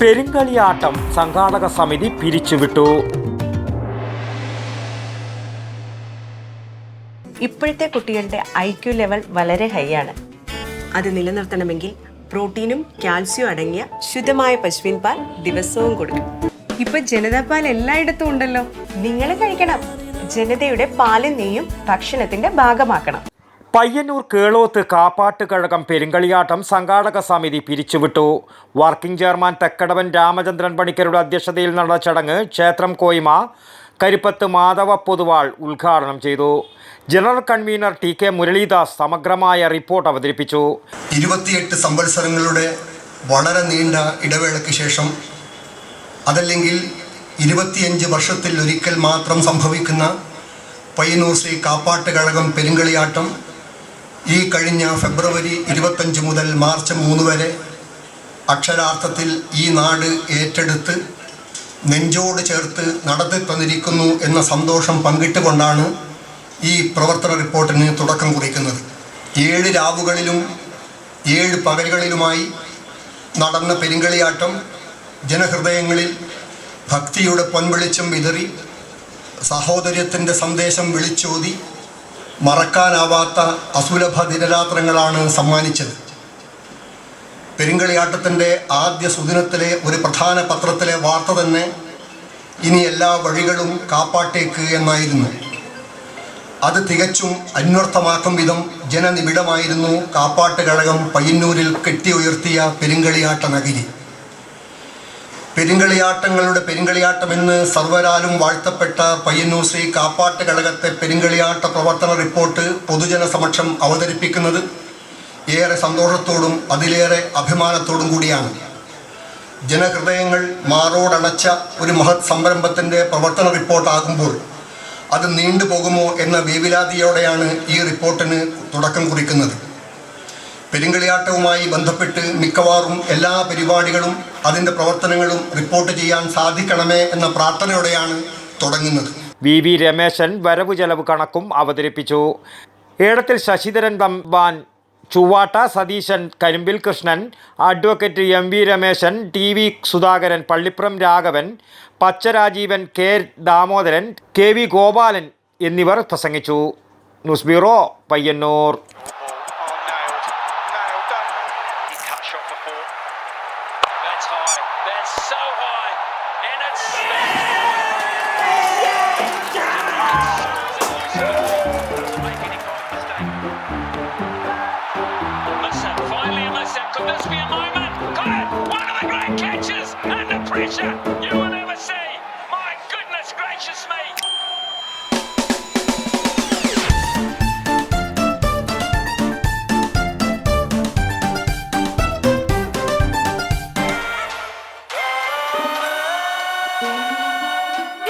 പെരുങ്കളിയാട്ടം സംഘാടക സമിതി പിരിച്ചുവിട്ടു. ഇപ്പോഴത്തെ കുട്ടികളുടെ ഐ ക്യു ലെവൽ വളരെ ഹൈ ആണ്. അത് നിലനിർത്തണമെങ്കിൽ പ്രോട്ടീനും കാൽസ്യവും അടങ്ങിയ ശുദ്ധമായ പശുവിൻ പാൽ ദിവസവും കൊടുക്കും ഇപ്പൊ ജനതാ പാൽ എല്ലായിടത്തും ഉണ്ടല്ലോ. നിങ്ങൾ കഴിക്കണം. ജനതയുടെ പാലും നെയ്യും ഭക്ഷണത്തിന്റെ ഭാഗമാക്കണം. പയ്യന്നൂർ കേളോത്ത് കാപ്പാട്ട് കഴകം പെരുങ്കളിയാട്ടം സംഘാടക സമിതി പിരിച്ചുവിട്ടു. വർക്കിംഗ് ചെയർമാൻ തെക്കടവൻ രാമചന്ദ്രൻ പണിക്കരുടെ അധ്യക്ഷതയിൽ നടന്ന ചടങ്ങ് ക്ഷേത്രം കോയിമ കരിപ്പത്ത് മാധവ പൊതുവാൾ ഉദ്ഘാടനം ചെയ്തു. General convener T K Muralidas സമഗ്രമായ റിപ്പോർട്ട് അവതരിപ്പിച്ചു. ഇരുപത്തിയെട്ട് സംവത്സരങ്ങളുടെ വളരെ നീണ്ട ഇടവേളയ്ക്ക് ശേഷം അതല്ലെങ്കിൽ ഇരുപത്തിയഞ്ച് വർഷത്തിൽ ഒരിക്കൽ മാത്രം സംഭവിക്കുന്ന പയ്യന്നൂർ ശ്രീ കാപ്പാട്ട് കഴകം പെരുങ്കളിയാട്ടം ഈ കഴിഞ്ഞ ഫെബ്രുവരി ഇരുപത്തഞ്ച് മുതൽ മാർച്ച് മൂന്ന് വരെ അക്ഷരാർത്ഥത്തിൽ ഈ നാട് ഏറ്റെടുത്ത് നെഞ്ചോട് ചേർത്ത് നടത്തി തന്നിരിക്കുന്നു എന്ന സന്തോഷം പങ്കിട്ടുകൊണ്ടാണ് ഈ പ്രവർത്തന റിപ്പോർട്ടിന് തുടക്കം കുറിക്കുന്നത്. ഏഴ് രാവുകളിലും ഏഴ് പകലുകളിലുമായി നടന്ന പെരുങ്കളിയാട്ടം ജനഹൃദയങ്ങളിൽ ഭക്തിയുടെ പൊൻവെളിച്ചം വിതറി സഹോദര്യത്തിന്റെ സന്ദേശം വിളിച്ചോതി മറക്കാനാവാത്ത അസുലഭ ദിനരാത്രങ്ങളാണ് സമ്മാനിച്ചത്. പെരുങ്കളിയാട്ടത്തിന്റെ ആദ്യ സുദിനത്തിലെ ഒരു പ്രധാന പത്രത്തിലെ വാർത്ത തന്നെ ഇനി എല്ലാ വഴികളും കാപ്പാട്ടേക്ക് എന്നായിരുന്നു. അത് തികച്ചും അന്വർത്ഥമാക്കും വിധം ജനനിബിഡമായിരുന്നു കാപ്പാട്ട് കഴകം പയ്യന്നൂരിൽ കെട്ടിയുയർത്തിയ പെരുങ്കളിയാട്ട നഗരി. പെരുങ്കളിയാട്ടങ്ങളുടെ പെരുങ്കളിയാട്ടമെന്ന് സർവരാലും വാഴ്ത്തപ്പെട്ട പയ്യന്നൂർ ശ്രീ കാപ്പാട്ട് കഴകത്തെ പെരുങ്കളിയാട്ട പ്രവർത്തന റിപ്പോർട്ട് പൊതുജന സമക്ഷം അവതരിപ്പിക്കുന്നത് ഏറെ സന്തോഷത്തോടും അതിലേറെ അഭിമാനത്തോടും കൂടിയാണ്. ജനഹൃദയങ്ങൾ മാറോടണച്ച ഒരു മഹത് സംരംഭത്തിന്റെ പ്രവർത്തന റിപ്പോർട്ടാകുമ്പോൾ അത് നീണ്ടുപോകുമോ എന്ന വേവിലാതിയോടെയാണ് ഈ റിപ്പോർട്ടിന് തുടക്കം കുറിക്കുന്നത്. പെരുങ്കളിയാട്ടവുമായി ബന്ധപ്പെട്ട് മിക്കവാറും എല്ലാ പരിപാടികളും അതിന്റെ പ്രവർത്തനങ്ങളും റിപ്പോർട്ട് ചെയ്യാൻ സാധിക്കണമേ എന്ന പ്രാർത്ഥനയോടെയാണ് തുടങ്ങുന്നത്. വി വി രമേശൻ വരവ് ചെലവ് കണക്കും അവതരിപ്പിച്ചു. Edathil Sasidharan Thampan Chuvatta Satheesan Karimbil Krishnan advocate M V Rameshan T V Sudhakaran Pallippuram Raghavan Pacharajeevan K Damodaran K V Gopalan എന്നിവർ പ്രസംഗിച്ചു. News bureau Payyannur. That's high. That's so high. And it's Finally, a. Could this be a moment? Got it! One of the great catches! Under pressure! You will never see! My goodness gracious me!